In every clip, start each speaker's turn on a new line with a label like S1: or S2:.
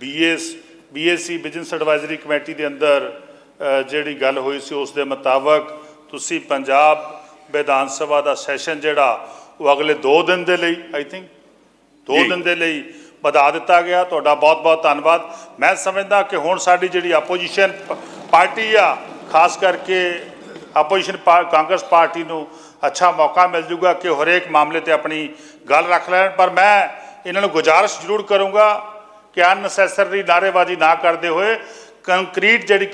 S1: BS BSc business advisory committee ਦੇ ਅੰਦਰ ਜਿਹੜੀ ਗੱਲ ਹੋਈ ਸੀ ਉਸ ਦੇ ਮੁਤਾਬਕ ਤੁਸੀਂ ਪੰਜਾਬ ਵਿਧਾਨ ਸਭਾ ਦਾ ਸੈਸ਼ਨ ਜਿਹੜਾ ਉਹ ਅਗਲੇ 2 ਦਿਨ ਦੇ ਲਈ ਆਈ ਥਿੰਕ 2
S2: ਜੀ।
S1: ਦਿਨ ਦੇ ਲਈ ਵਧਾ ਦਿੱਤਾ ਗਿਆ। ਤੁਹਾਡਾ ਬਹੁਤ-ਬਹੁਤ ਧੰਨਵਾਦ। ਮੈਂ ਸਮਝਦਾ ਕਿ ਹੁਣ ਸਾਡੀ ਜਿਹੜੀ ਆਪੋਜੀਸ਼ਨ ਪਾਰਟੀ ਆ ਖਾਸ ਕਰਕੇ ਆਪੋਜੀਸ਼ਨ ਕਾਂਗਰਸ ਪਾਰਟੀ ਨੂੰ ਅੱਛਾ ਮੌਕਾ ਮਿਲ ਜੂਗਾ ਕਿ ਹਰੇਕ ਮਾਮਲੇ ਤੇ ਆਪਣੀ ਗੱਲ ਰੱਖ ਲੈਣ। ਪਰ ਮੈਂ ਇਹਨਾਂ ਨੂੰ ਗੁਜ਼ਾਰਿਸ਼ ਜ਼ਰੂਰ ਕਰੂੰਗਾ ਕਿ ਅਨਨੈਸੈਸਰੀ ਨਾਅਰੇਬਾਜ਼ੀ ਨਾ ਕਰਦੇ ਹੋਏ ਕੰਕਰੀਟ ਜਿਹੜੀ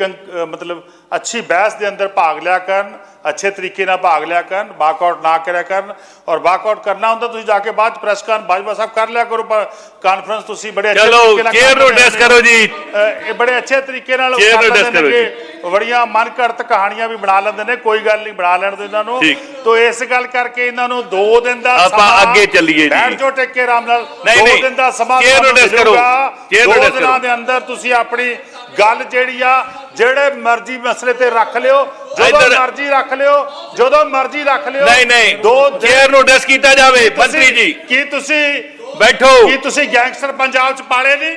S1: ਮਤਲਬ ਅੱਛੀ ਬਹਿਸ ਦੇ ਅੰਦਰ ਭਾਗ ਲਿਆ ਕਰਨ ਅੱਛੇ ਤਰੀਕੇ ਨਾਲ ਭਾਗ ਲਿਆ ਕਰਨ ਬਾਕਆਊਟ ਨਾ ਕਰਿਆ ਕਰਨ ਔਰ ਬਾਕਆਊਟ ਕਰਨਾ ਹੁੰਦਾ ਤੁਸੀਂ ਜਾ ਕੇ ਬਾਅਦ ਪ੍ਰੈਸ ਕਰਨ ਬਾਜਵਾ ਸਾਹਿਬ ਕਰ ਲਿਆ ਕਰੋ ਕਾਨਫਰੰਸ ਤੁਸੀਂ ਬੜੇ ਅੱਛੇ ਤਰੀਕੇ ਨਾਲ ਕਰ
S2: ਨੂੰ address ਕਰੋ ਜੀ।
S1: ਇਹ ਬੜੇ ਅੱਛੇ ਤਰੀਕੇ ਨਾਲ ਕਰ
S2: ਨੂੰ
S1: ਲੈਂਦੇ
S2: ਕਰੋ
S1: ਨੇ ਬੜੀਆਂ ਮਨ ਘੜਤ ਕਹਾਣੀਆਂ ਵੀ ਬਣਾ ਲੈਂਦੇ ਨੇ ਕੋਈ ਗੱਲ ਨਹੀਂ ਬਣਾ ਲੈਣ ਦਿਓ ਇਹਨਾਂ ਨੂੰ। ਤੋ ਇਸ ਗੱਲ ਕਰਕੇ ਇਹਨਾਂ ਨੂੰ 2 ਦਿਨ ਦਾ
S2: ਆਪਾਂ ਅੱਗੇ ਚੱਲੀਏ ਜੀ।
S1: ਬੈਠ ਜਾਓ ਟਿੱਕੇ ਆਰਾਮ ਨਾਲ
S2: ਨਹੀਂ,
S1: 2
S2: ਨਹੀਂ।
S1: ਦਿਨ ਦਾ ਸਮਾਂ
S2: chair ਨੂੰ address ਕਰੋ। chair ਨੂੰ
S1: ਦੋ ਦਿਨਾਂ
S2: ਕਰੋ।
S1: ਦੇ ਅੰਦਰ ਤੁਸੀਂ ਆਪਣੀ ਗੱਲ ਜਿਹੜੀ ਆ ਜਿਹੜੇ ਮਰਜ਼ੀ ਮਸਲੇ ਤੇ ਰੱਖ ਲਿਓ ਜਦੋਂ
S2: ਇੱਧਰ-
S1: ਮਰਜ਼ੀ ਰੱਖ ਲਿਓ ਜਦੋਂ ਮਰਜ਼ੀ ਰੱਖ ਲਿਓ
S2: ਨਹੀਂ ਨਹੀਂ
S1: ਦੋ
S2: ਚੇਅਰ ਨੂੰ ਡਿਸ ਕੀਤਾ ਜਾਵੇ ਮੰਤਰੀ ਜੀ
S1: ਕੀ ਤੁਸੀਂ
S2: ਬੈਠੋ
S1: ਕੀ ਤੁਸੀਂ ਗੈਂਗਸਟਰ ਪੰਜਾਬ ਚ ਪਾਲੇ ਨਹੀਂ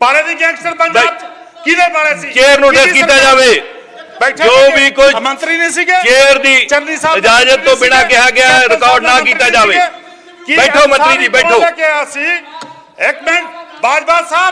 S1: ਪਾਲੇ ਨਹੀਂ ਗੈਂਗਸਟਰ ਪੰਜਾਬ ਚ ਕਿਹਦੇ ਪਾਲੇ ਸੀ
S2: ਚੇਅਰ ਨੂੰ
S1: ਕਿਹਦੀ
S2: ਡਿਸ ਕੀਤਾ
S1: ਸਰਕਾਰ?
S2: ਜਾਵੇ
S1: ਬੈਠੇ
S2: ਜੋ
S1: ਸੀਗੇ?
S2: ਵੀ ਕੋਈ
S1: ਮੰਤਰੀ ਨਹੀਂ ਸੀਗੇ
S2: ਚੇਅਰ ਦੀ
S1: ਚੰਨੀ ਸਾਹਿਬ ਦੇ
S2: ਇਜਾਜ਼ਤ
S1: ਮੰਤਰੀ
S2: ਤੋਂ ਬਿਨਾਂ
S1: ਸੀਗੇ?
S2: ਕਿਹਾ ਗਿਆ ਹੈ,
S1: ਕੈਪਟਨ
S2: ਰਿਕਾਰਡ ਨਾ
S1: ਸਾਹਿਬ ਦੇ
S2: ਕੀਤਾ
S1: ਮੰਤਰੀ
S2: ਜਾਵੇ।
S1: ਸੀਗੇ? ਕੀ
S2: ਬੈਠੋ ਮੰਤਰੀ ਜੀ,
S1: ਅੰਸਾਰੀ
S2: ਬੈਠੋ।
S1: ਕੌਣ ਲੈ ਕੇ ਆਇਆ ਸੀ ਇੱਕ ਮਿੰਟ ਬਾਜਵਾ ਸਾਹਿਬ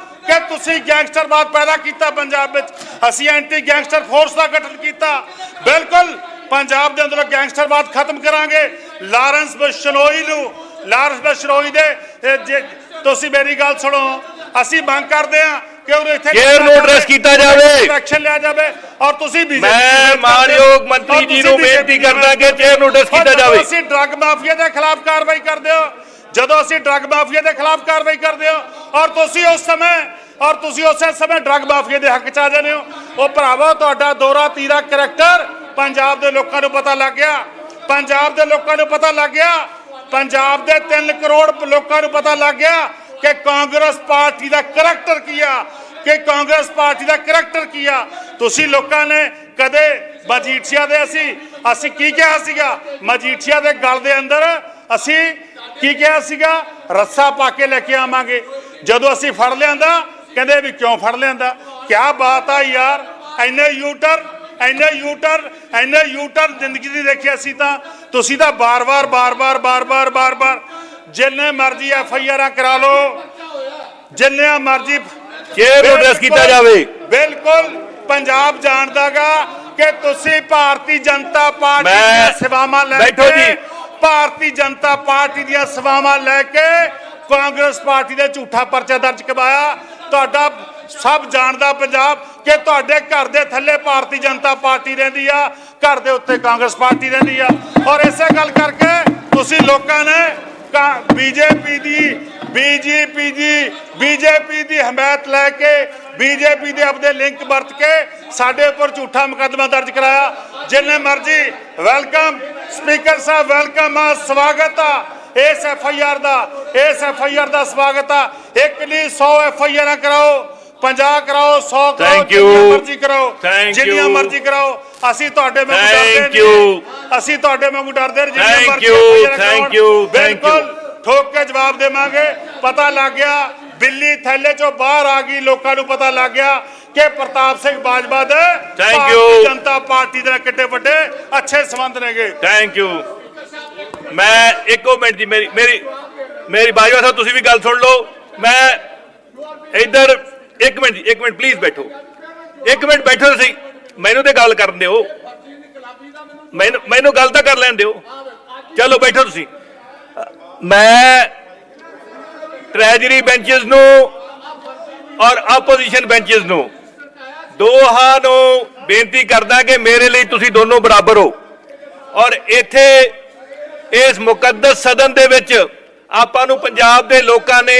S1: ਕਿ ਤੁਸੀਂ ਗੈਂਗਸਟਰਵਾਦ ਪੈਦਾ ਕੀਤਾ ਪੰਜਾਬ ਵਿੱਚ ਅਸੀਂ ਐਂਟੀ ਗੈਂਗਸਟਰ ਫੋਰਸ ਦਾ ਗਠਨ ਕੀਤਾ ਬਿਲਕੁਲ ਪੰਜਾਬ ਦੇ ਅੰਦਰੋਂ ਗੈਂਗਸਟਰਵਾਦ ਖਤਮ ਕਰਾਂਗੇ ਲਾਰੈਂਸ ਬਸ਼ਨੋਈ ਨੂੰ ਲਾਰੈਂਸ ਬਸ਼ਨੋਈ ਦੇ ਤੁਸੀਂ ਮੇਰੀ ਗੱਲ ਸੁਣੋ ਅਸੀਂ ਮੰਗ ਕਰਦੇ ਹਾਂ ਕਿ ਉਹਨੂੰ ਇੱਥੇ
S2: Chair ਨੂੰ address ਕੀਤਾ ਜਾਵੇ।
S1: ਐਕਸ਼ਨ ਲਿਆ ਜਾਵੇ ਔਰ ਤੁਸੀਂ BJP
S2: ਮੈਂ ਮਾਨਯੋਗ ਮੰਤਰੀ ਜੀ ਨੂੰ ਬੇਨਤੀ ਕਰਦਾ ਕਿ chair ਨੂੰ address ਕੀਤਾ ਜਾਵੇ।
S1: ਅਸੀਂ ਡਰੱਗ ਮਾਫੀਆ ਦੇ ਖਿਲਾਫ ਕਾਰਵਾਈ ਕਰਦੇ ਹੋ ਜਦੋਂ ਅਸੀਂ ਡਰੱਗ ਮਾਫੀਆ ਦੇ ਖਿਲਾਫ ਕਾਰਵਾਈ ਕਰਦੇ ਹੋ, ਔਰ ਤੁਸੀਂ ਉਸ ਸਮੇਂ, ਔਰ ਤੁਸੀਂ ਉਸੇ ਸਮੇਂ ਡਰੱਗ ਮਾਫੀਆ ਦੇ ਹੱਕ ਚ ਆ ਜਾਂਦੇ ਹੋ। ਉਹ ਭਰਾਵੋ, ਤੁਹਾਡਾ ਦੋਰਾ, ਤੀਰਾ ਕਰੈਕਟਰ ਪੰਜਾਬ ਦੇ ਲੋਕਾਂ ਨੂੰ ਪਤਾ ਲੱਗ ਗਿਆ। ਪੰਜਾਬ ਦੇ ਲੋਕਾਂ ਨੂੰ ਪਤਾ ਲੱਗ ਗਿਆ। ਪੰਜਾਬ ਦੇ 3 ਕਰੋੜ ਲੋਕਾਂ ਨੂੰ ਪਤਾ ਲੱਗ ਗਿਆ ਕਿ ਕਾਂਗਰਸ ਪਾਰਟੀ ਦਾ ਕਰੈਕਟਰ ਕੀ ਆ, ਕਿ ਕਾਂਗਰਸ ਪਾਰਟੀ ਦਾ ਕਰੈਕਟਰ ਕੀ ਆ। ਤੁਸੀਂ ਲੋਕਾਂ ਨੇ ਕਦੇ ਮਜੀਠੀਆ ਦੇ ਅਸੀਂ ਅਸੀਂ ਕੀ ਕਿਹਾ ਸੀਗਾ? ਮਜੀਠੀਆ ਦੇ ਗਲ ਦੇ ਅੰਦਰ ਅਸੀਂ ਕੀ ਕਿਹਾ ਸੀਗਾ? ਰੱਸਾ ਪਾ ਕੇ ਲੈ ਕੇ ਆਵਾਂਗੇ। ਜਦੋਂ ਅਸੀਂ ਫੜ ਲਿਆਂਦਾ ਕਹਿੰਦੇ ਵੀ ਕਿਉਂ ਫੜ ਲਿਆਂਦਾ? ਕਿਆ ਬਾਤ ਆ ਯਾਰ ਐਨੇ ਯੂਟਰ ਐਨੇ ਯੂਟਰ ਐਨੇ ਯੂਟਰ ਜ਼ਿੰਦਗੀ ਦੀ ਦੇਖਿਆ ਸੀ ਤਾਂ। ਤੁਸੀਂ ਤਾਂ ਬਾਰ-ਬਾਰ ਬਾਰ-ਬਾਰ ਬਾਰ-ਬਾਰ ਬਾਰ-ਬਾਰ ਜਿੰਨੇ ਮਰਜ਼ੀ ਐਫ ਆਈ ਆਰਾਂ ਕਰਾ ਲਓ। ਜਿੰਨੇ ਮਰਜ਼ੀ
S2: ਚੇਅਰ ਨੂੰ address ਕੀਤਾ ਜਾਵੇ।
S1: ਬਿਲਕੁਲ ਪੰਜਾਬ ਜਾਣਦਾਗਾ ਕਿ ਤੁਸੀਂ ਭਾਰਤੀ ਜਨਤਾ ਪਾਰਟੀ ਦੀਆਂ ਸੇਵਾਵਾਂ ਲੈ
S2: ਬੈਠੋ
S1: ਕੇ
S2: ਜੀ।
S1: ਭਾਰਤੀ ਜਨਤਾ ਪਾਰਟੀ ਦੀਆਂ ਸੇਵਾਵਾਂ ਲੈ ਕੇ ਕਾਂਗਰਸ ਪਾਰਟੀ ਦੇ ਝੂਠਾ ਪਰਚਾ ਦਰਜ ਕਰਵਾਇਆ। ਤੁਹਾਡਾ ਸਭ ਜਾਣਦਾ ਪੰਜਾਬ ਕਿ ਤੁਹਾਡੇ ਘਰ ਦੇ ਥੱਲੇ ਭਾਰਤੀ ਜਨਤਾ ਪਾਰਟੀ ਰਹਿੰਦੀ ਆ, ਘਰ ਦੇ ਉੱਤੇ ਕਾਂਗਰਸ ਪਾਰਟੀ ਰਹਿੰਦੀ ਆ। ਔਰ ਇਸੇ ਗੱਲ ਕਰਕੇ ਤੁਸੀਂ ਲੋਕਾਂ ਨੇ ਬੀਜੇਪੀ ਦੀ ਬੀਜੇਪੀ ਦੀ ਬੀਜੇਪੀ ਦੀ ਹਮਾਇਤ ਲੈ ਕੇ ਬੀਜੇਪੀ ਦੇ ਆਪਦੇ ਲਿੰਕ ਵਰਤ ਕੇ ਸਾਡੇ ਉੱਪਰ ਝੂਠਾ ਮੁਕੱਦਮਾ ਦਰਜ ਕਰਾਇਆ ਜਿੰਨੇ ਮਰਜ਼ੀ ਵੈਲਕਮ ਸਪੀਕਰ ਸਾਹਿਬ ਵੈਲਕਮ ਆ ਸਵਾਗਤ ਆ ਇਸ ਐਫ ਆਈ ਆਰ ਦਾ ਇਸ ਐਫ ਆਈ ਆਰ ਦਾ ਸਵਾਗਤ ਆ ਇੱਕ ਨਹੀਂ 100 ਐਫ ਆਈ ਆਰਾਂ ਕਰਾਓ 50 ਕਰਾਓ 100 ਕਰਾਓ. ਜਿੰਨੀਆਂ ਮਰਜ਼ੀ ਕਰਾਓ ਜਿੰਨੀਆਂ. ਮਰਜ਼ੀ ਕਰਾਓ ਅਸੀਂ ਤੁਹਾਡੇ ਵਾਂਗੂ ਡਰਦੇ. ਨਹੀਂ ਅਸੀਂ ਤੁਹਾਡੇ ਵਾਂਗੂ ਡਰਦੇ ਨਹੀਂ ਜਿੰਨੀਆਂ ਮਰਜ਼ੀ
S2: thank you, thank you.
S1: ਬਿਲਕੁਲ ਠੋਕ ਕੇ ਜਵਾਬ ਦੇਵਾਂਗੇ ਪਤਾ ਲੱਗ ਗਿਆ ਬਿੱਲੀ ਥੈਲੇ ਚੋਂ ਬਾਹਰ ਆ ਗਈ ਲੋਕਾਂ ਨੂੰ ਪਤਾ ਲੱਗ ਗਿਆ ਕਿ ਪ੍ਰਤਾਪ ਸਿੰਘ ਬਾਜਵਾ ਦੇ ਭਾਰਤੀ
S2: you.
S1: ਜਨਤਾ ਪਾਰਟੀ ਦੇ ਨਾਲ ਕਿੱਡੇ ਵੱਡੇ ਅੱਛੇ ਸੰਬੰਧ ਨੇਗੇ।
S2: ਥੈਂਕ ਯੂ ਮੈਂ ਇੱਕੋ ਮਿੰਟ ਦੀ ਮੇਰੀ ਮੇਰੀ ਮੇਰੀ ਬਾਜਵਾ ਸਾਹਿਬ ਤੁਸੀਂ ਵੀ ਗੱਲ ਸੁਣ ਲਓ। ਮੈਂ ਇੱਧਰ ਇੱਕ ਮਿੰਟ ਇੱਕ ਮਿੰਟ ਪਲੀਜ਼ ਬੈਠੋ। ਇੱਕ ਮਿੰਟ ਬੈਠੋ ਤੁਸੀਂ। ਮੈਨੂੰ ਤੇ ਗੱਲ ਕਰਨ ਦਿਓ। ਮੈਨੂੰ ਮੈਨੂੰ ਗੱਲ ਤਾਂ ਕਰ ਲੈਣ ਦਿਓ। ਚਲੋ ਬੈਠੋ ਤੁਸੀਂ। ਮੈਂ ਟ੍ਰੈਜਰੀ ਬੈਂਚਸ ਨੂੰ ਔਰ ਆਪੋਜੀਸ਼ਨ ਬੈਂਚਸ ਨੂੰ। ਦੋਹਾਂ ਨੂੰ ਬੇਨਤੀ ਕਰਦਾ ਕਿ ਮੇਰੇ ਲਈ ਤੁਸੀਂ ਦੋਨੋਂ ਬਰਾਬਰ ਹੋ। ਔਰ ਇੱਥੇ ਇਸ ਮੁਕੱਦਸ ਸਦਨ ਦੇ ਵਿੱਚ ਆਪਾਂ ਨੂੰ ਪੰਜਾਬ ਦੇ ਲੋਕਾਂ ਨੇ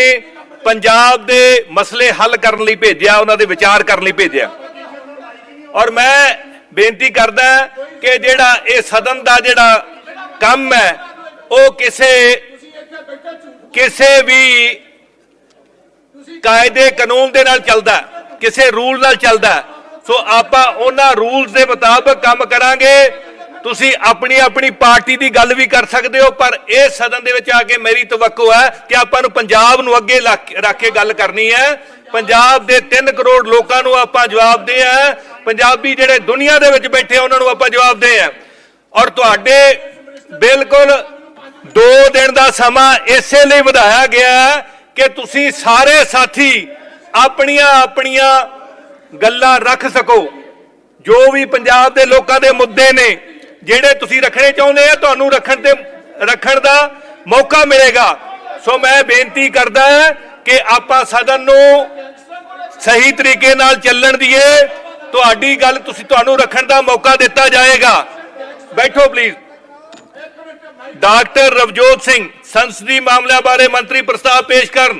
S2: ਪੰਜਾਬ ਦੇ ਮਸਲੇ ਹੱਲ ਕਰਨ ਲਈ ਭੇਜਿਆ, ਉਹਨਾਂ ਦੇ ਵਿਚਾਰ ਕਰਨ ਲਈ ਭੇਜਿਆ। ਔਰ ਮੈਂ ਬੇਨਤੀ ਕਰਦਾ ਕਿ ਜਿਹੜਾ ਇਹ ਸਦਨ ਦਾ ਜਿਹੜਾ ਕੰਮ ਹੈ, ਉਹ ਕਿਸੇ ਕਿਸੇ ਵੀ ਕਾਇਦੇ, ਕਾਨੂੰਨ ਦੇ ਨਾਲ ਚੱਲਦਾ ਕਿਸੇ ਰੂਲ ਨਾਲ ਚੱਲਦਾ ਸੋ ਆਪਾਂ ਉਹਨਾਂ ਰੂਲਸ ਦੇ ਮੁਤਾਬਕ ਕੰਮ ਕਰਾਂਗੇ। ਤੁਸੀਂ ਆਪਣੀ ਆਪਣੀ ਪਾਰਟੀ ਦੀ ਗੱਲ ਵੀ ਕਰ ਸਕਦੇ ਹੋ, ਪਰ ਇਹ ਸਦਨ ਦੇ ਵਿੱਚ ਆ ਕੇ ਮੇਰੀ ਤਵੱਕੋ ਹੈ ਕਿ ਆਪਾਂ ਨੂੰ ਪੰਜਾਬ ਨੂੰ ਅੱਗੇ ਲੱਕ- ਰੱਖ ਕੇ ਗੱਲ ਕਰਨੀ ਹੈ। ਪੰਜਾਬ ਦੇ 3 ਕਰੋੜ ਲੋਕਾਂ ਨੂੰ ਆਪਾਂ ਜਵਾਬ ਦੇ ਆ ਪੰਜਾਬੀ ਜਿਹੜੇ ਦੁਨੀਆ ਦੇ ਵਿੱਚ ਬੈਠੇ ਉਹਨਾਂ ਨੂੰ ਆਪਾਂ ਜਵਾਬ ਦੇ ਆ ਔਰ ਤੁਹਾਡੇ ਬਿਲਕੁਲ 2 ਦਿਨ ਦਾ ਸਮਾਂ ਇਸੇ ਲਈ ਵਧਾਇਆ ਗਿਆ ਹੈ ਕਿ ਤੁਸੀਂ ਸਾਰੇ ਸਾਥੀ ਆਪਣੀਆਂ ਆਪਣੀਆਂ ਗੱਲਾਂ ਰੱਖ ਸਕੋ। ਜੋ ਵੀ ਪੰਜਾਬ ਦੇ ਲੋਕਾਂ ਦੇ ਮੁੱਦੇ ਨੇ, ਜਿਹੜੇ ਤੁਸੀਂ ਰੱਖਣੇ ਚਾਹੁੰਦੇ ਆ, ਤੁਹਾਨੂੰ ਰੱਖਣ ਤੇ, ਰੱਖਣ ਦਾ ਮੌਕਾ ਮਿਲੇਗਾ। ਸੋ ਮੈਂ ਬੇਨਤੀ ਕਰਦਾ ਕਿ ਆਪਾਂ ਸਦਨ ਨੂੰ ਸਹੀ ਤਰੀਕੇ ਨਾਲ ਚੱਲਣ ਦੀਏ। ਤੁਹਾਡੀ ਗੱਲ ਤੁਸੀਂ, ਤੁਹਾਨੂੰ ਰੱਖਣ ਦਾ ਮੌਕਾ ਦਿੱਤਾ ਜਾਏਗਾ। ਬੈਠੋ ਪਲੀਜ਼ ਡਾਕਟਰ ਰਵਜੋਤ ਸਿੰਘ ਸੰਸਦੀ ਮਾਮਲਿਆਂ ਬਾਰੇ ਮੰਤਰੀ ਪ੍ਰਸਤਾਵ ਪੇਸ਼ ਕਰਨ।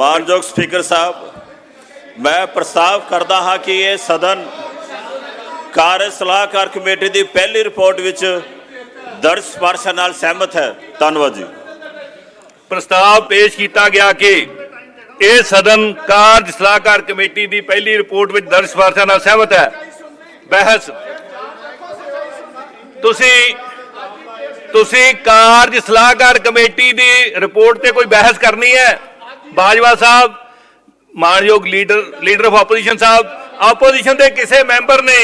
S3: ਮਾਨਯੋਗ ਸਪੀਕਰ ਸਾਹਿਬ ਮੈਂ ਪ੍ਰਸਤਾਵ ਕਰਦਾ ਹਾਂ ਕਿ ਇਹ ਸਦਨ ਕਾਰਜ ਸਲਾਹਕਾਰ ਕਮੇਟੀ ਦੀ ਪਹਿਲੀ ਰਿਪੋਰਟ ਵਿੱਚ ਦਰਜ ਸਿਫਾਰਸ਼ਾਂ ਨਾਲ ਸਹਿਮਤ ਹੈ। ਧੰਨਵਾਦ ਜੀ।
S2: ਪ੍ਰਸਤਾਵ ਪੇਸ਼ ਕੀਤਾ ਗਿਆ ਕਿ ਇਹ ਸਦਨ ਕਾਰਜ ਸਲਾਹਕਾਰ ਕਮੇਟੀ ਦੀ ਪਹਿਲੀ ਰਿਪੋਰਟ ਵਿੱਚ ਦਰਜ ਸਿਫਾਰਸ਼ਾਂ ਨਾਲ ਸਹਿਮਤ ਹੈ। ਬਹਿਸ। ਤੁਸੀਂ ਤੁਸੀਂ ਕਾਰਜ ਸਲਾਹਕਾਰ ਕਮੇਟੀ ਦੀ ਰਿਪੋਰਟ ਤੇ ਕੋਈ ਬਹਿਸ ਕਰਨੀ ਹੈ? ਬਾਜਵਾ ਸਾਹਿਬ ਮਾਨਯੋਗ leader leader of opposition sahib opposition ਦੇ ਕਿਸੇ ਮੈਂਬਰ ਨੇ